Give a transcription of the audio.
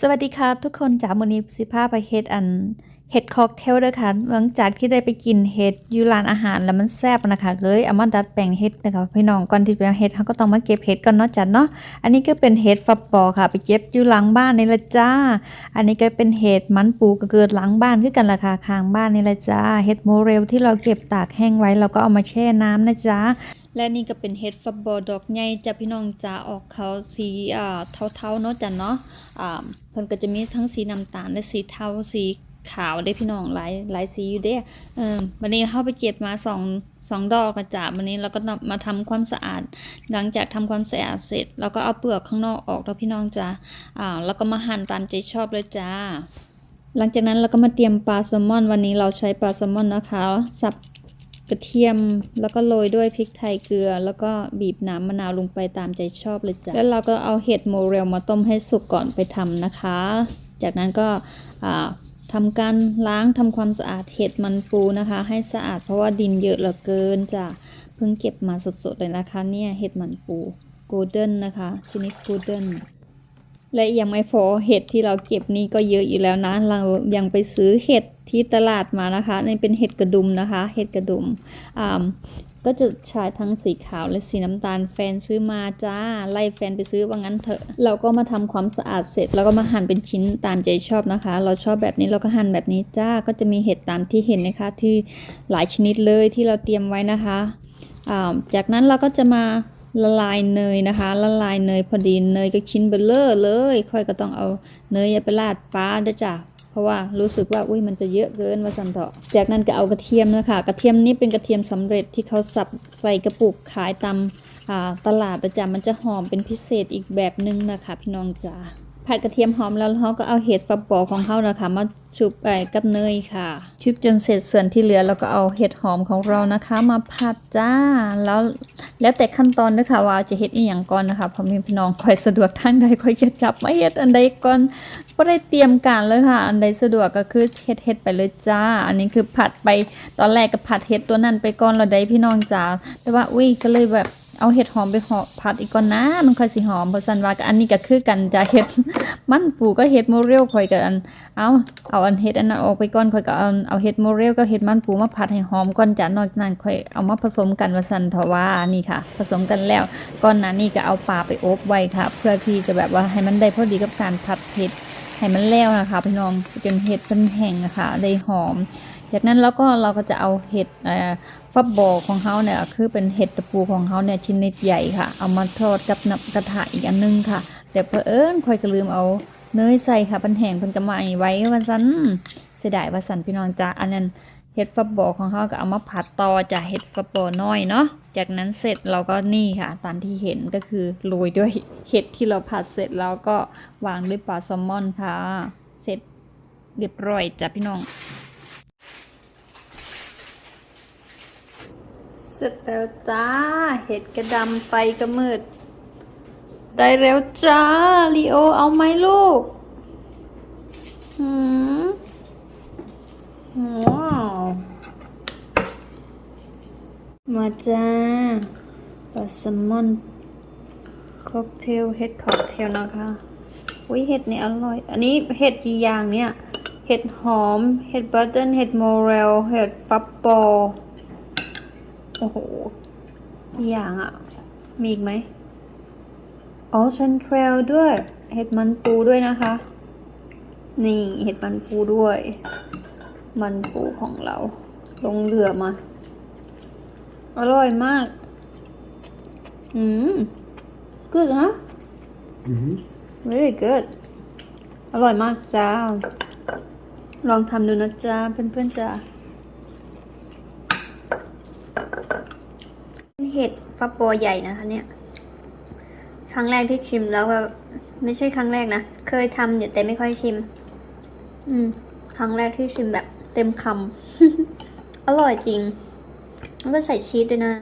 สวัสดีค่ะทุกคนจากมื้อนี้สิพาไปเฮ็ดอันเฮ็ดค็อกเทลเด้อค่ะหลังจากที่ได้ไปกินเฮ็ดยูรานอาหารแล้วมันแซ่บนะคะเลยเอามาดัดแปลงเฮ็ดนะคะพี่น้องก่อนที่จะเฮ็ดเฮาก็ต้องมาเก็บเฮ็ดก่อนเนาะจ้ะเนาะอันนี้ก็เป็นเฮ็ดฟับปอค่ะ ไปเก็บอยู่หลังบ้านนี่ละจ้า อันนี้ก็เป็นเห็ดมันปูก็เกิดหลังบ้านคือกันราคาข้างบ้านนี่ละจ้าเห็ดโมเรลที่เราเก็บตากแห้งไว้เราก็เอามาแช่น้ำนะจ๊ะและนี่ก็เป็นเห็ดฟับบอดอกใหญ่จ้ะพี่น้องจ้าออกเขาสีอ่าเทาๆเนาะจ้ะเนาะ เพิ่นก็จะมีทั้งสีน้ำตาลและสีเทาสีขาวได้พี่น้องหลายหลายสีอยู่เด้เออวันนี้เข้าไปเก็บมาสองสองดอกกระจาวันนี้เราก็มาทำความสะอาด หลังจากทำความสะอาดเสร็จเราก็เอาเปลือกข้างนอกออกแล้วพี่น้องจ้าอ่าแล้วก็มาหั่นตามใจชอบเลยจ้า หลังจากนั้นเราก็มาเตรียมปลาแซลมอน วันนี้เราใช้ปลาแซลมอนนะคะ สับ กระเทียมแล้วก็โรยด้วยพริกไทยเกลือ แล้วก็บีบน้ำมะนาวลงไปตามใจชอบเลยจ้ะแล้วเราก็เอาเห็ดโมเรลมาต้มให้สุกก่อนไปทำนะคะ จากนั้นก็ทำการล้างทำความสะอาดเห็ดมันปูนะคะ ให้สะอาดเพราะว่าดินเยอะเหลือเกินจ้ะเพิ่งเก็บมาสดๆเลยนะคะ เนี่ยเห็ดมันปูโกลเด้นนะคะชนิดโกลเด้นและยังไม่พอเห็ดที่เราเก็บนี่ก็เยอะอยู่แล้วนะเรายังไปซื้อเห็ด ที่ตลาดมานะคะนี่เป็นเห็ดกระดุมนะคะ เห็ดกระดุมอ่าก็จะใช้ทั้งสีขาวและสีน้ำตาลแฟนซื้อมาจ้า ไล่แฟนไปซื้อว่างั้นเถอะ เราก็มาทำความสะอาดเสร็จ แล้วก็มาหั่นเป็นชิ้นตามใจชอบนะคะ เราชอบแบบนี้เราก็หั่นแบบนี้จ้าก็จะมีเห็ดตามที่เห็นนะคะ ที่หลายชนิดเลยที่เราเตรียมไว้นะคะจากนั้นเราก็จะมาละลายเนยนะคะ ละลายเนยพอดีเนยก็ชิ้นเบลเลอร์เลย ค่อยก็ต้องเอาเนยไปราดปลาด้วยจ้ะ ราะว่ารู้สึกว่าอุ้ยมันจะเยอะเกินว่าสันเถาะจากนั้นก็เอากระเทียมนะคะกระเทียมนี้เป็นกระเทียมสำเร็จที่เขาสับใส่กระปุกขายตามตลาดประจำมันจะหอมเป็นพิเศษอีกแบบนึงนะคะ พี่น้องจ๋าผัดกระเทียมหอมแล้วเขาก็เอาเห็ดฟักบปอของเขานะคะมาชุบไปกับเนยค่ะ ชุบจนเสร็จส่วนที่เหลือแล้วก็เอาเห็ดหอมของเรานะคะ มาผัดจ้าแล้วแล้วแต่ขั้นตอนด้วยค่ะว่าจะเฮ็ดอีหยังก่อนนะคะเพราะมีพี่น้องคอยสะดวกทางใดคอยจะจับมาเฮ็ดอันใดก่อน บ่ได้เตรียมการเลยค่ะ อันใดสะดวกก็คือเฮ็ดเฮ็ดไปเลยจ้า อันนี้คือผัดไปตอนแรกก็ผัดเฮ็ดตัวนั้นไปก่อนแล้วได้พี่น้องจ้าแต่ว่าอุ้ยก็เลยแบบเอาเห็ดหอมไปหอผัดอีกก่อนนะ มันค่อยสิหอมเพราะซันว่าก็อันนี้ก็คือกันจ้าเฮ็ดมันปูก็เฮ็ดโมเรลค่อยก็อัน เอาเอาอันเฮ็ดอันนั้นออกไปก่อนค่อยก็เอาเอาเฮ็ดโมเรลก็เฮ็ดมันปูมาผัดให้หอมก่อนจ้านอกนั้นค่อยเอามาผสมกันว่าซั่นเถอะว่านี่ค่ะ ผสมกันแล้วก่อนหน้านี้ก็เอาปลาไปอบไว้ค่ะ เพื่อที่จะแบบว่าให้มันได้พอดีกับการผัดเผ็ด ให้มันแล้วนะคะพี่น้องจนเห็ดเป็นแห้งนะคะได้หอม จากนั้นแล้วก็เราก็จะเอาเห็ดฟับบอของเขาเนี่ยคือเป็นเห็ดตะปูของเขาเนี่ยชิ้นเล็กใหญ่ค่ะ เอามาทอดกับน้ำกระทะอีกอันนึงค่ะ แต่เพอเอิญคอยก็ลืมเอาเนยใส่ค่ะเป็นแห้งเป็นกระไม้ไว้วันสันเสียดายวันสันพี่น้องจ้าอันนั้น เห็ดฟับบอของเขาก็เอามาผัดต่อจากเห็ดฟับบอน้อยเนาะ จากนั้นเสร็จเราก็นี่ค่ะ ตามที่เห็นก็คือโรยด้วยเห็ดที่เราผัดเสร็จแล้วก็วางด้วยปลาแซลมอนค่ะ เสร็จเรียบร้อยจ้ะพี่น้อง เสร็จแล้วจ้า เห็ดกระดำไปกระมืด ได้แล้วจ้าลีโอเอาไหมลูก หืมว้าว มาจ้าปลาแซลมอนค็อกเทลเห็ดค็อกเทลนะคะอุ้ยเห็ดนี่อร่อย อันนี้เห็ดกี่อย่างเนี่ย เห็ดหอม เห็ดบัตเทิลเห็ดโมเรล เห็ดฟับปอโอ้โหกี่อย่างอะ่ะมีอีกไหมอ๋อเซนเทรลด้วย เห็ดมันปูด้วยนะคะ นี่เห็ดมันปูด้วย มันปูของเรา ลงเรือมา อร่อยมาก อืม good นะ Mm-hmm. very good อร่อยมากจ้า ลองทำดูนะจ้าเพื่อนๆจ้าเห็ดฟักโปใหญ่นะคะเนี่ย ครั้งแรกที่ชิมแล้วแบบไม่ใช่ครั้งแรกนะ เคยทำอยู่แต่ไม่ค่อยชิม อืม ครั้งแรกที่ชิมแบบเต็มคำ อร่อยจริง แล้วก็ใส่ชีสด้วยนะ